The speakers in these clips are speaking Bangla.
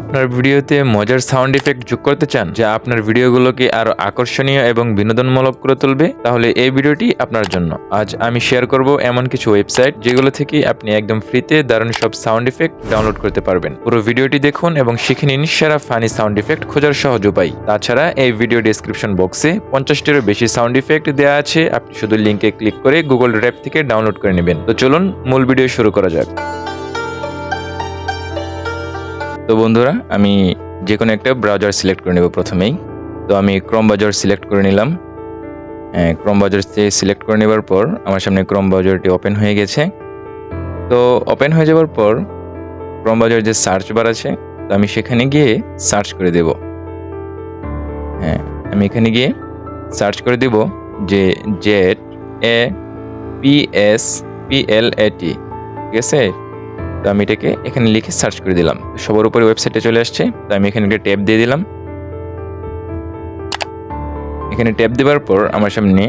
আপনার ভিডিওতে মজার সাউন্ড ইফেক্ট যোগ করতে চান, যা আপনার ভিডিওগুলোকে আরও আকর্ষণীয় এবং বিনোদনমূলক করে তুলবে, তাহলে এই ভিডিওটি আপনার জন্য। আজ আমি শেয়ার করব এমন কিছু ওয়েবসাইট যেগুলো থেকে আপনি একদম ফ্রিতে দারুণ সব সাউন্ড ইফেক্ট ডাউনলোড করতে পারবেন। পুরো ভিডিওটি দেখুন এবং শিখে নিন সেরা ফানি সাউন্ড ইফেক্ট খোঁজার সহজ উপায়। তাছাড়া এই ভিডিও ডেসক্রিপশন বক্সে পঞ্চাশটিরও বেশি সাউন্ড ইফেক্ট দেওয়া আছে, আপনি শুধু লিঙ্কে ক্লিক করে গুগল ড্রাইভ থেকে ডাউনলোড করে নেবেন। তো চলুন মূল ভিডিও শুরু করা যাক। তো বন্ধুরা, আমি যে কোনো একটা ব্রাউজার সিলেক্ট করে নেব প্রথমেই। তো আমি ক্রম ব্রাউজার সিলেক্ট করে নিলাম। ক্রম ব্রাউজার সিলেক্ট করে নেবার পর আমার সামনে ক্রম ব্রাউজারটি ওপেন হয়ে গেছে। তো ওপেন হয়ে যাওয়ার পর ক্রম ব্রাউজার যে সার্চ বার আছে, তো আমি সেখানে গিয়ে সার্চ করে দেব। হ্যাঁ আমি এখানে গিয়ে সার্চ করে দেব যে Z A P S P L A T ঠিক আছে? তো আমি এটাকে এখানে লিখে সার্চ করে দিলাম। সবার উপরে ওয়েবসাইটে চলে আসছে, তো আমি এখানে একটা ট্যাব দিয়ে দিলাম। এখানে ট্যাব দেওয়ার পর আমার সামনে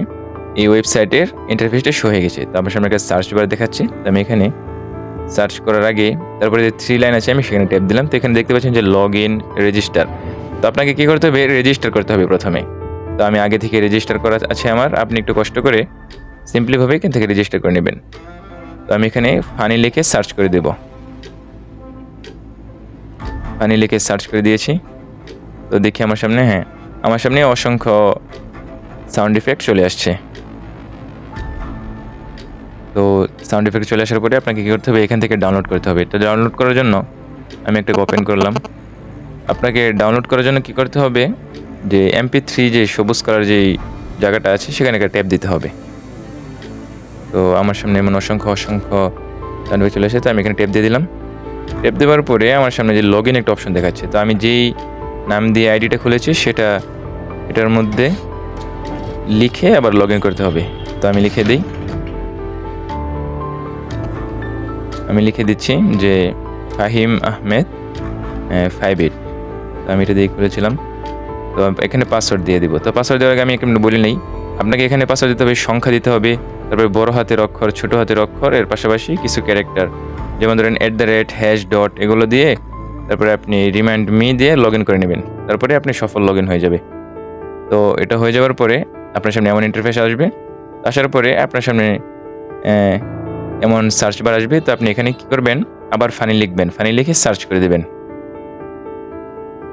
এই ওয়েবসাইটের ইন্টারফেসটা শো হয়ে গেছে। তো আমার সামনে একটা সার্চ বার দেখাচ্ছে, তো আমি এখানে সার্চ করার আগে তারপরে যে থ্রি লাইন আছে আমি সেখানে ট্যাব দিলাম। তো এখানে দেখতে পাচ্ছেন যে লগ ইন রেজিস্টার তো আপনাকে কী করতে হবে? রেজিস্টার করতে হবে প্রথমে। তো আমি আগে থেকে রেজিস্টার করা আছে আমার। আপনি একটু কষ্ট করে সিম্পলিভাবে এখান থেকে রেজিস্টার করে নেবেন। তো আমি এখানে ফানি লিখে সার্চ করে দেব। ফানি লিখে সার্চ করে দিয়েছি। তো দেখি আমার সামনে হ্যাঁ আমার সামনে অসংখ্য সাউন্ড ইফেক্ট চলে আসছে। তো সাউন্ড ইফেক্ট চলে আসার পরে আপনাকে কী করতে হবে? এখান থেকে ডাউনলোড করতে হবে। তো ডাউনলোড করার জন্য আমি একটা ওপেন করলাম। আপনাকে ডাউনলোড করার জন্য কি করতে হবে? যে এমপি থ্রি যে সবুজ কালার যেই জায়গাটা আছে, সেখানে একটা ট্যাপ দিতে হবে। তো আমার সামনে এমন অসংখ্য অসংখ্য সার্টিফিকেট চলে এসেছে তো আমি এখানে টেপ দিয়ে দিলাম। টেপ দেওয়ার পরে আমার সামনে যে লগ ইন একটা অপশন দেখাচ্ছে। তো আমি যেই নাম দিয়ে আইডিটা খুলেছি, সেটা, এটার মধ্যে লিখে আবার লগ ইন করতে হবে। তো আমি লিখে দিই। আমি লিখে দিচ্ছি যে ফাহিম আহমেদ ফাইভ এইট তো আমি এটা দিয়ে খুলেছিলাম তো এখানে পাসওয়ার্ড দিয়ে দিব। তো পাসওয়ার্ড দেওয়ার আগে আমি এখানে বলি নেই। আপনাকে এখানে পাসওয়ার্ড দিতে হবে সংখ্যা দিতে হবে। তারপরে বড় হাতের অক্ষর, ছোট হাতের অক্ষর, এর পাশাপাশি কিছু ক্যারেক্টার। যেমন ধরেন at the rate hash dot এগুলো দিয়ে তারপরে আপনি রিমাইন্ড মি দিয়ে লগ ইন করে নেবেন। তারপরে আপনি সফল লগ ইন হয়ে যাবে। তো এটা হয়ে যাওয়ার পরে আপনার সামনে এমন ইন্টারফেস আসবে। আসার পরে আপনার সামনে এমন সার্চ বার আসবে। তো আপনি এখানে কী করবেন? আবার ফানি লিখবেন। ফানি লিখে সার্চ করে দেবেন।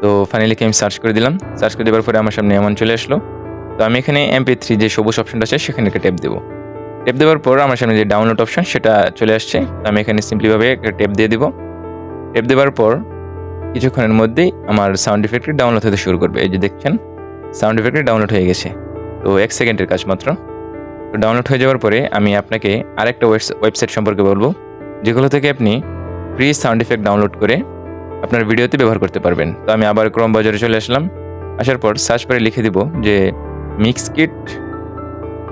তো ফানি লিখে আমি সার্চ করে দিলাম। সার্চ করে দেওয়ার পরে আমার সামনে এমন চলে আসলো। তো আমি এখানে এমপি থ্রি যে সবুজ অপশনটা আছে, সেখানে একটা ট্যাপ দেবো। ট্যাপ দেওয়ার পর আমার সামনে যে ডাউনলোড অপশন সেটা চলে আসছে। তো আমি এখানে সিম্পলিভাবে একটা ট্যাপ দিয়ে দেবো। ট্যাপ দেওয়ার পর কিছুক্ষণের মধ্যেই আমার সাউন্ড ইফেক্টটি ডাউনলোড হতে শুরু করবে। এই যে দেখছেন সাউন্ড ইফেক্টটি ডাউনলোড হয়ে গেছে। তো এক সেকেন্ডের কাজ মাত্র। তো ডাউনলোড হয়ে যাওয়ার পরে আমি আপনাকে আরেকটা ওয়েবসাইট সম্পর্কে বলব, যেগুলো থেকে আপনি ফ্রি সাউন্ড ইফেক্ট ডাউনলোড করে আপনার ভিডিওতে ব্যবহার করতে পারবেন। তো আমি আবার ক্রম বাজারে চলে আসলাম। আসার পর সার্চ করে লিখে দিব যে mix kit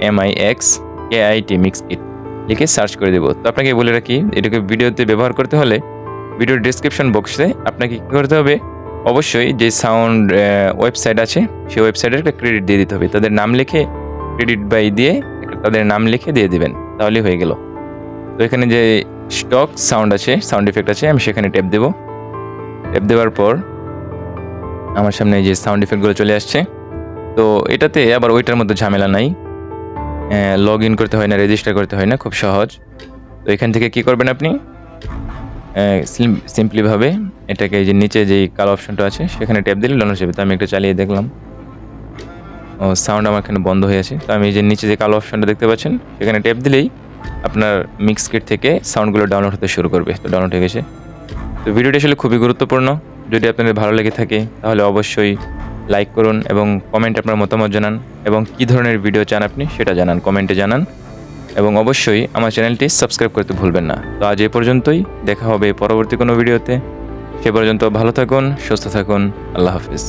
M I X AIT mix kit লিখে সার্চ করে দেবো। তো আপনাকে বলে রাখি, এটাকে ভিডিওতে ব্যবহার করতে হলে ভিডিওর ডিসক্রিপশন বক্সে আপনাকে কী করতে হবে? অবশ্যই যে সাউন্ড ওয়েবসাইট আছে, সেই ওয়েবসাইটের একটা ক্রেডিট দিয়ে দিতে হবে। তাদের নাম লিখে ক্রেডিট বাই দিয়ে তাদের নাম লিখে দিয়ে দিবেন। তাহলেই হয়ে গেল। তো এখানে যে স্টক সাউন্ড আছে সাউন্ড ইফেক্ট আছে, আমি সেখানে ট্যাপ দেবো। ট্যাপ দেওয়ার পর আমার সামনে যে সাউন্ড ইফেক্টগুলো চলে আসছে তো এটাতে আবার ওইটার মধ্যে ঝামেলা নাই। লগ ইন করতে হয় না রেজিস্টার করতে হয় না, খুব সহজ। তো এখান থেকে কি করবেন আপনি? সিম্পলিভাবে এটাকে এই যে নিচে যেই কালো অপশনটা আছে, সেখানে ট্যাপ দিলে লঞ্চ যাবে তো আমি একটা চালিয়ে দেখলাম। ও সাউন্ড আমার এখানে বন্ধ হয়ে আছে। তো আমি এই যে নিচে যে কালো অপশনটা দেখতে পাচ্ছেন, সেখানে ট্যাপ দিলেই আপনার মিক্স কিট থেকে সাউন্ডগুলো ডাউনলোড হতে শুরু করবে। তো ডাউনলোড হয়ে গেছে। তো ভিডিওটি আসলে খুবই গুরুত্বপূর্ণ। যদি আপনাদের ভালো লেগে থাকে, তাহলে অবশ্যই লাইক করুন এবং কমেন্ট আপনার মতামত জানান এবং কী ধরনের ভিডিও চান আপনি সেটা জানান কমেন্টে জানান এবং অবশ্যই আমার চ্যানেলটি সাবস্ক্রাইব করতে ভুলবেন না। তো আজ এ পর্যন্তই, দেখা হবে পরবর্তী কোনো ভিডিওতে সে পর্যন্ত ভালো থাকুন, সুস্থ থাকুন, আল্লাহ হাফিজ।